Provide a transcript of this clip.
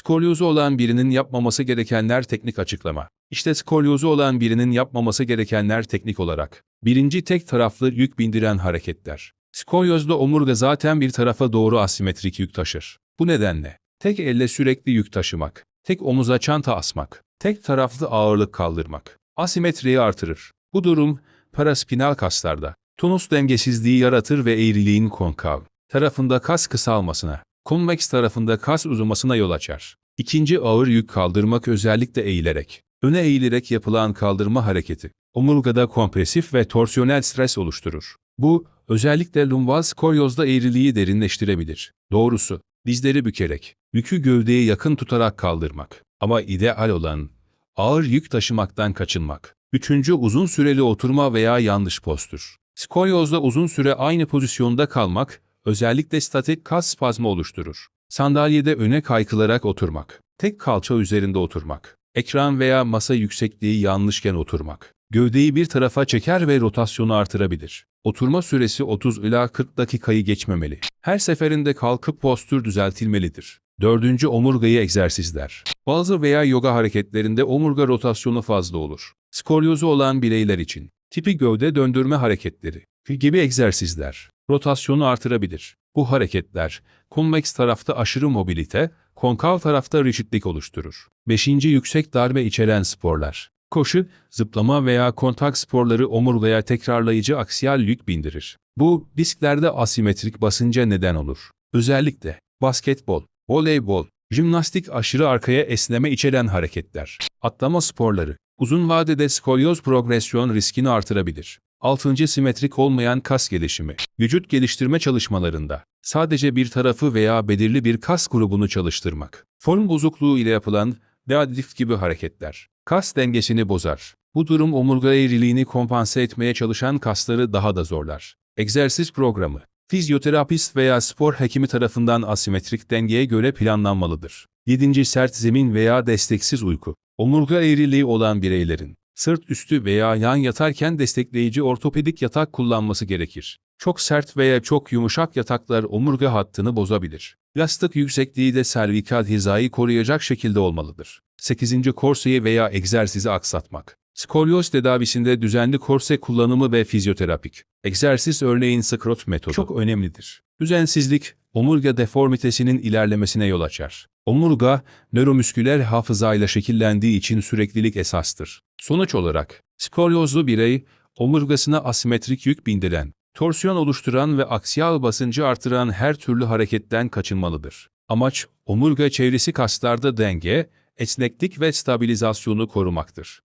Skolyozu olan birinin yapmaması gerekenler teknik açıklama. İşte skolyozu olan birinin yapmaması gerekenler teknik olarak. Birinci tek taraflı yük bindiren hareketler. Skolyozda omurga zaten bir tarafa doğru asimetrik yük taşır. Bu nedenle tek elle sürekli yük taşımak, tek omuza çanta asmak, tek taraflı ağırlık kaldırmak asimetriyi artırır. Bu durum paraspinal kaslarda tonus dengesizliği yaratır ve eğriliğin konkav tarafında kas kısalmasına, konveks tarafında kas uzamasına yol açar. İkinci ağır yük kaldırmak özellikle eğilerek, öne eğilerek yapılan kaldırma hareketi, omurgada kompresif ve torsiyonel stres oluşturur. Bu, özellikle lumbal skolyozda eğriliği derinleştirebilir. Doğrusu, dizleri bükerek, yükü gövdeye yakın tutarak kaldırmak. Ama ideal olan, ağır yük taşımaktan kaçınmak. Üçüncü uzun süreli oturma veya yanlış postür. Skolyozda uzun süre aynı pozisyonda kalmak, özellikle statik kas spazmı oluşturur. Sandalyede öne kaykılarak oturmak, tek kalça üzerinde oturmak, ekran veya masa yüksekliği yanlışken oturmak, gövdeyi bir tarafa çeker ve rotasyonu artırabilir. Oturma süresi 30 ila 40 dakikayı geçmemeli. Her seferinde kalkıp postür düzeltilmelidir. Dördüncü omurgayı egzersizler. Bazı veya yoga hareketlerinde omurga rotasyonu fazla olur. Skolyozu olan bireyler için tipi gövde döndürme hareketleri gibi egzersizler rotasyonu artırabilir. Bu hareketler konveks tarafta aşırı mobilite, konkav tarafta rigidlik oluşturur. Beşinci yüksek darbe içeren sporlar. Koşu, zıplama veya kontak sporları omurgaya tekrarlayıcı aksiyal yük bindirir. Bu, disklerde asimetrik basınca neden olur. Özellikle basketbol, voleybol, jimnastik aşırı arkaya esneme içeren hareketler, atlama sporları, uzun vadede skolyoz progresyon riskini artırabilir. Altıncı simetrik olmayan kas gelişimi. Vücut geliştirme çalışmalarında sadece bir tarafı veya belirli bir kas grubunu çalıştırmak. Form bozukluğu ile yapılan deadlift gibi hareketler. Kas dengesini bozar. Bu durum omurga eğriliğini kompanse etmeye çalışan kasları daha da zorlar. Egzersiz programı. Fizyoterapist veya spor hekimi tarafından asimetrik dengeye göre planlanmalıdır. 7. Sert zemin veya desteksiz uyku. Omurga eğriliği olan bireylerin sırt üstü veya yan yatarken destekleyici ortopedik yatak kullanması gerekir. Çok sert veya çok yumuşak yataklar omurga hattını bozabilir. Yastık yüksekliği de servikal hizayı koruyacak şekilde olmalıdır. 8. Korseyi veya egzersizi aksatmak. Skolyoz tedavisinde düzenli korse kullanımı ve fizyoterapik. Egzersiz örneğin skrot metodu çok önemlidir. Düzensizlik, omurga deformitesinin ilerlemesine yol açar. Omurga, nöromüsküler hafızayla şekillendiği için süreklilik esastır. Sonuç olarak, skolyozlu birey, omurgasına asimetrik yük bindiren, torsiyon oluşturan ve aksiyal basıncı artıran her türlü hareketten kaçınmalıdır. Amaç, omurga çevresi kaslarda denge, esneklik ve stabilizasyonu korumaktır.